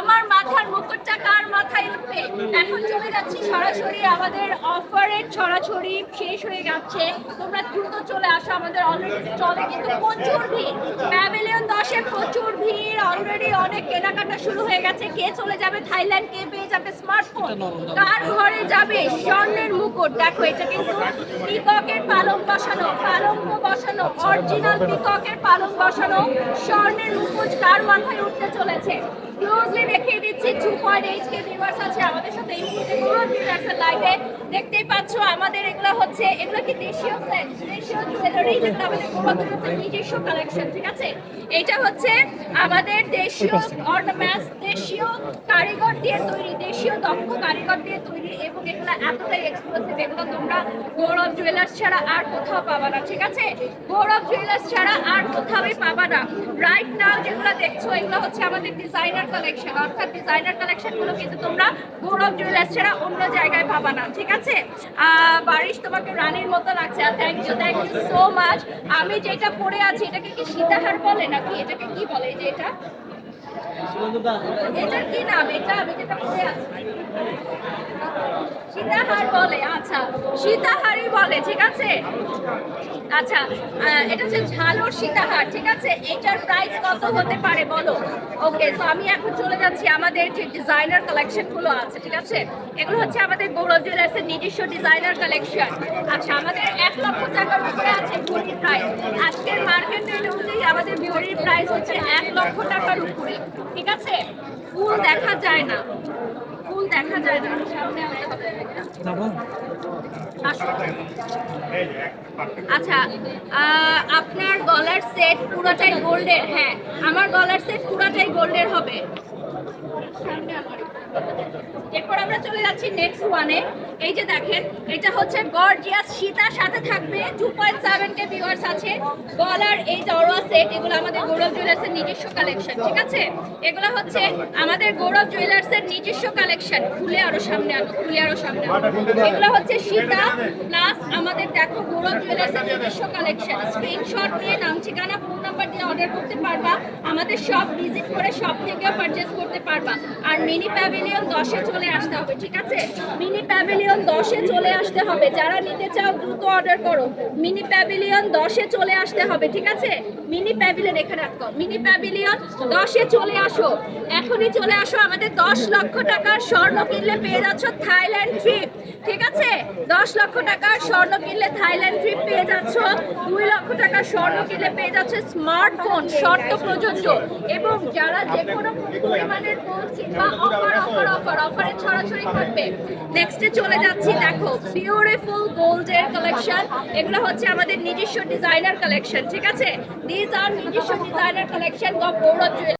আমার মাথার মুকুটটা কার মাথায় উঠবে? এখন চলে যাচ্ছি সরাসরি আমাদের অফারের ছড়াছড়ি শেষ হয়ে যাচ্ছে। তোমরা দ্রুত চলে আসো, আমাদের অলরেডি চলে, কিন্তু প্রচুর ভিড়। প্যাভিলিয়ন দশে প্রচুর ভিড় অলরেডি অনেক কেনাকাটা শুরু হয়ে গেছে। কে চলে যাবে থাইল্যান্ড, কে পেয়ে যাবে স্মার্টফোন কার ঘরে যাবে স্বর্ণের মুকুট? দেখো, এটা কিন্তু পিককের পালং বসানো, পালঙ্ক বসানো অরিজিনাল পিককের পালং বসানো, স্বর্ণের মুকুট কার মাথায় উঠতে চলেছে? ক্লোজলি দেখিয়ে দিচ্ছি two point eight K viewers আছে আমাদের সাথে এই মুহূর্তে গৌরব ভিউয়ার্সের লাইভে দেখতেই পাচ্ছ আমাদের এগুলো হচ্ছে এগুলো কি দেশীয় সেট দেশীয় জুয়েলারি যেগুলো আমাদের নিজস্ব কালেকশন ঠিক আছে? এটা হচ্ছে আমাদের দেশীয় অর্নামেন্টস দেশীয় কারিগর দিয়ে তৈরি দেশীয় দক্ষ কারিগর দিয়ে তৈরি এবং এগুলো এতটাই এক্সক্লুসিভ এগুলো তোমরা গৌরব জুয়েলার্স ছাড়া আর কোথাও পাবা না ঠিক আছে? গৌরব জুয়েলার্স ছাড়া আর কোথাওই পাবা না। রাইট নাও যেগুলো দেখছ এগুলো হচ্ছে আমাদের ডিজাইনার কালেকশন অর্থাৎ ডিজাইনার কালেকশনগুলো কিন্তু তোমরা গৌরব জুয়েলার্স ছাড়া অন্য জায়গায় ভাবা না ঠিক আছে? বারিশ তোমাকে রানীর মতো লাগছে আর thank you thank you so much আমি যেটা পরে আছি এটাকে কি সীতাহার বলে নাকি? এটাকে কি বলে যে এটা? এটার কি নাম? এটা আমি যেটা পরে আছি। সীতাহার বলে আচ্ছা সীতাহারই বলে, ঠিক আছে? আচ্ছা এটা হচ্ছে ঝালর সীতাহার, ঠিক আছে? এটার প্রাইস কত হতে পারে বলো? ওকে তো আমি এখন চলে যাচ্ছি, আমাদের যে ডিজাইনার কালেকশনগুলো আছে, ঠিক আছে? এগুলো হচ্ছে আমাদের গৌরব জুয়েলার্সের নিজস্ব ডিজাইনার কালেকশন আচ্ছা আমাদের এক লক্ষ টাকার উপরে আছে ভরির প্রাইস আজকের মার্কেট অনুযায়ী আমাদের ভরির প্রাইস হচ্ছে এক লক্ষ টাকার উপরে, ঠিক আছে? ফুল দেখা যায় না। ফুল দেখা যায় না। সামনে আনতে। আচ্ছা আপনার গলার সেট পুরোটাই গোল্ডের হ্যাঁ আমার গলার সেট পুরোটাই গোল্ডের হবে। এরপর আমরা চলে যাচ্ছি নেক্সট ওয়ানে এই যে দেখেন, এটা হচ্ছে গর্জিয়াস সীতার সাথে থাকবে টু পয়েন্ট কে ভিউয়ার্স আছে, গলার এই সেট এগুলো আমাদের গৌরব জুয়েলার্সের নিজস্ব কালেকশন ঠিক আছে? এগুলো হচ্ছে আমাদের গৌরব জুয়েলার্সের নিজস্ব কালেকশন খুলে আরও সামনে আনো, খুলে আরও সামনে আনো। এগুলো হচ্ছে সীতা প্লাস আমাদের দেখো গৌরব জুয়েলার্সের নিজস্ব কালেকশন স্ক্রিনশট নিয়ে নাম, ঠিকানা ফোন নাম্বার দিয়ে অর্ডার করতে পারবা, আমাদের সব ভিজিট করে সব থেকেও পারচেস করতে পারবা। আর মিনি প্যাভিলিয়ন দশে চলে আসতে হবে, ঠিক আছে? মিনি প্যাভিলিয়ন দশে চলে আসতে হবে, যারা নিতে চাও দ্রুত অর্ডার করো। মিনি প্যাভিলিয়ন দশে চলে আসতে হবে, ঠিক আছে? মিনি প্যাভিলিয়ন এখানে রাখো মিনি প্যাভিলিয়ন দশে চলে আসো। এখনই চলে আসো, আমাদের দশ লক্ষ টাকার স্বর্ণ কিনলে পেয়ে যাচ্ছ থাইল্যান্ড ট্রিপ ঠিক আছে? দশ লক্ষ টাকার স্বর্ণ কিনলে থাইল্যান্ড ট্রিপ পেয়ে যাচ্ছ। দুই লক্ষ টাকার স্বর্ণ কিনলে পেয়ে যাচ্ছে স্মার্টফোন শর্ত প্রযোজ্য। এবং যারা যে কোনো পরিমাণের অফার অফার অফার অফারে করবে নেক্সটে চলে যাচ্ছি, দেখো বিউটিফুল গোল্ডের কালেকশন এগুলো হচ্ছে আমাদের নিজস্ব ডিজাইনার কালেকশন ঠিক আছে? দিজ আর নিজস্ব ডিজাইনার কালেকশন অফ গৌরব